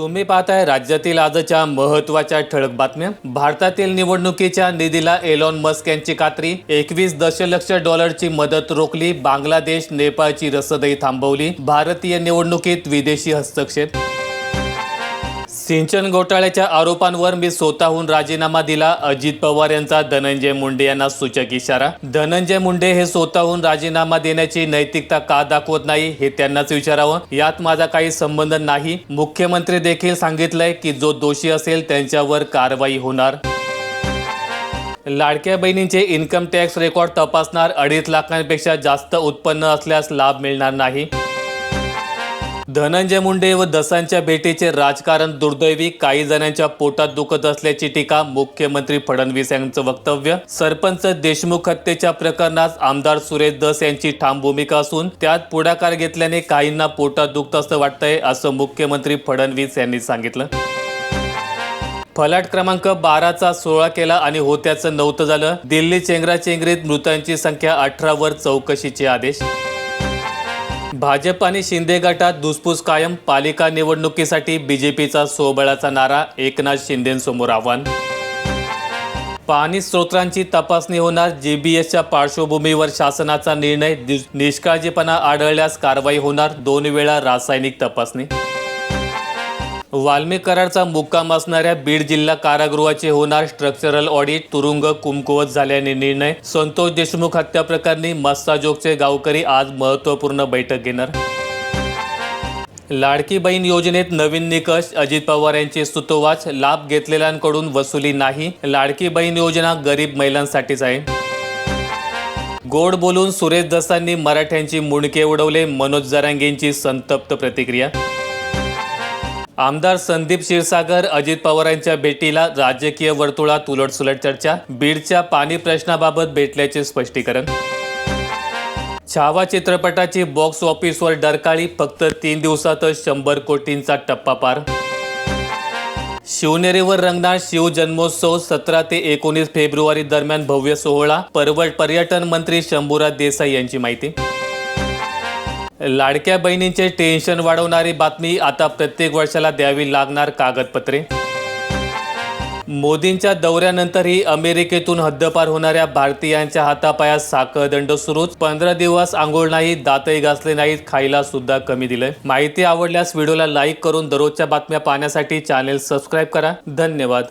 तुम्ही पाहताय राज्यातील आजच्या महत्त्वाच्या ठळक बातम्या. भारतातील निवडणुकीच्या निधीला एलॉन मस्क यांची कात्री एकवीस दशलक्ष डॉलरची मदत रोखली. बांगलादेश नेपाळची रसदही थांबवली. भारतीय निवडणुकीत विदेशी हस्तक्षेप. सिंचन घोटाळ्याच्या आरोपांवर मी स्वतःहून राजीनामा दिला. अजित पवार यांचा धनंजय मुंडे यांना सूचक इशारा. धनंजय मुंडे हे स्वतःहून राजीनामा देण्याची नैतिकता का दाखवत नाही हे त्यांनाच विचारावं. यात माझा काही संबंध नाही. मुख्यमंत्री देखील सांगितलंय की जो दोषी असेल त्यांच्यावर कारवाई होणार. लाडक्या बहिणींचे इन्कम टॅक्स रेकॉर्ड तपासणार. अडीच लाखांपेक्षा जास्त उत्पन्न असल्यास लाभ मिळणार नाही. धनंजय मुंडे व दसांच्या भेटीचे राजकारण दुर्दैवी काही जणांच्या पोटात दुखत असल्याची टीका मुख्यमंत्री फडणवीस यांचं वक्तव्य. सरपंच देशमुख हत्येच्या प्रकरणात आमदार सुरेश दस यांची ठाम भूमिका असून त्यात पुढाकार घेतल्याने काहींना पोटात दुखत असं वाटतंय असं मुख्यमंत्री फडणवीस यांनी सांगितलं. फलाट क्रमांक बाराचा सोळा केला आणि होत्याचं नव्हतं झालं. दिल्ली चेंगराचेंगरीत मृतांची संख्या अठरावर चौकशीचे आदेश. भाजप आणि शिंदे गटात धुसफूस कायम. पालिका निवडणुकीसाठी बीजेपीचा सोबळाचा नारा. एकनाथ शिंदेंसमोर आव्हान. पाणी स्रोतांची तपासणी होणार. जीबीएसच्या पार्श्वभूमीवर शासनाचा निर्णय. निष्काळजीपणा आढळल्यास कारवाई होणार. दोन वेळा रासायनिक तपासणी. वाल्मी करारचा मुक्काम असणाऱ्या बीड जिल्हा कारागृहाचे होणार स्ट्रक्चरल ऑडिट तुरुंग कुमकुवत झाल्याने निर्णय. संतोष देशमुख हत्या प्रकरणी मस्साजोगचे गावकरी आज महत्त्वपूर्ण बैठक घेणार. लाडकी बहीण योजनेत नवीन निकष अजित पवार यांचे सुतोवाच लाभ घेतलेल्यांकडून वसुली नाही लाडकी बहीण योजना गरीब महिलांसाठीच आहे. गोड बोलून सुरेश दसांनी मराठ्यांची मुंडके उडवले मनोज जरांगेंची संतप्त प्रतिक्रिया. आमदार संदीप क्षीरसागर अजित पवारांच्या भेटीला राजकीय वर्तुळात उलटसुलट चर्चा. बीडच्या पाणी प्रश्नाबाबत भेटल्याचे स्पष्टीकरण. छावा चित्रपटाची बॉक्स ऑफिसवर डरकाळी फक्त तीन दिवसातच शंभर कोटींचा टप्पा पार. शिवनेरीवर रंगणार शिव जन्मोत्सव सतरा ते एकोणीस फेब्रुवारी दरम्यान भव्य सोहळा. परवड पर्यटन मंत्री शंभूराज देसाई यांची माहिती. लाडक्या बहिणींचे टेन्शन वाढवणारी बातमी आता प्रत्येक वर्षाला द्यावी लागणार कागदपत्रे. मोदींच्या दौऱ्यानंतरही अमेरिकेतून हद्दपार होणाऱ्या भारतीयांच्या हातापायात साखळदंड सुरूच. पंधरा दिवस आंघोळ नाही दातही घासले नाहीत खायला सुद्धा कमी दिलंय. माहिती आवडल्यास व्हिडिओला लाईक करून दररोजच्या बातम्या पाहण्यासाठी चॅनेल सबस्क्राईब करा. धन्यवाद.